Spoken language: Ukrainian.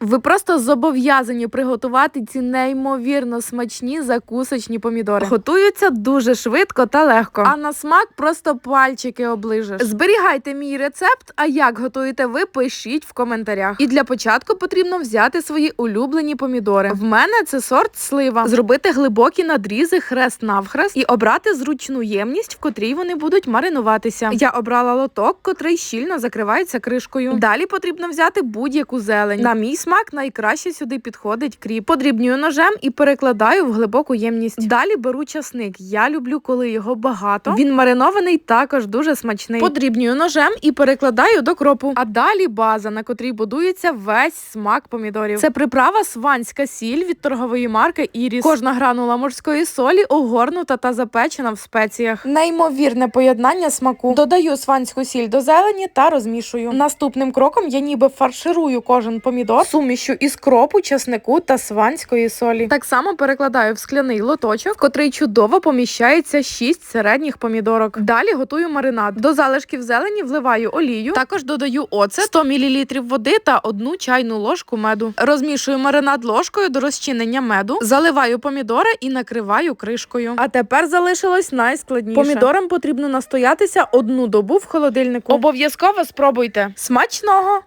Ви просто зобов'язані приготувати ці неймовірно смачні закусочні помідори. Готуються дуже швидко та легко. А на смак просто пальчики оближеш. Зберігайте мій рецепт. А як готуєте ви, пишіть в коментарях. І для початку потрібно взяти свої улюблені помідори. В мене це сорт слива. Зробити глибокі надрізи хрест навхрест і обрати зручну ємність, в котрій вони будуть маринуватися. Я обрала лоток, котрий щільно закривається кришкою. Далі потрібно взяти будь-яку зелень. На мій смак найкраще сюди підходить кріп. Подрібнюю ножем і перекладаю в глибоку ємність. Далі беру часник. Я люблю, коли його багато. Він маринований також дуже смачний. Подрібнюю ножем і перекладаю до кропу. А далі база, на котрій будується весь смак помідорів. Це приправа сванська сіль від торгової марки Іріс. Кожна гранула морської солі огорнута та запечена в спеціях. Неймовірне поєднання смаку. Додаю сванську сіль до зелені та розмішую. Наступним кроком я ніби фарширую кожен помідор сумішю із кропу, чеснику та сванської солі. Так само перекладаю в скляний лоточок, в котрий чудово поміщається 6 середніх помідорок. Далі готую маринад. До залишків зелені вливаю олію. Також додаю оцет, 100 мл води та одну чайну ложку меду. Розмішую маринад ложкою до розчинення меду, заливаю помідори і накриваю кришкою. А тепер залишилось найскладніше. Помідорам потрібно настоятися одну добу в холодильнику. Обов'язково спробуйте. Смачного!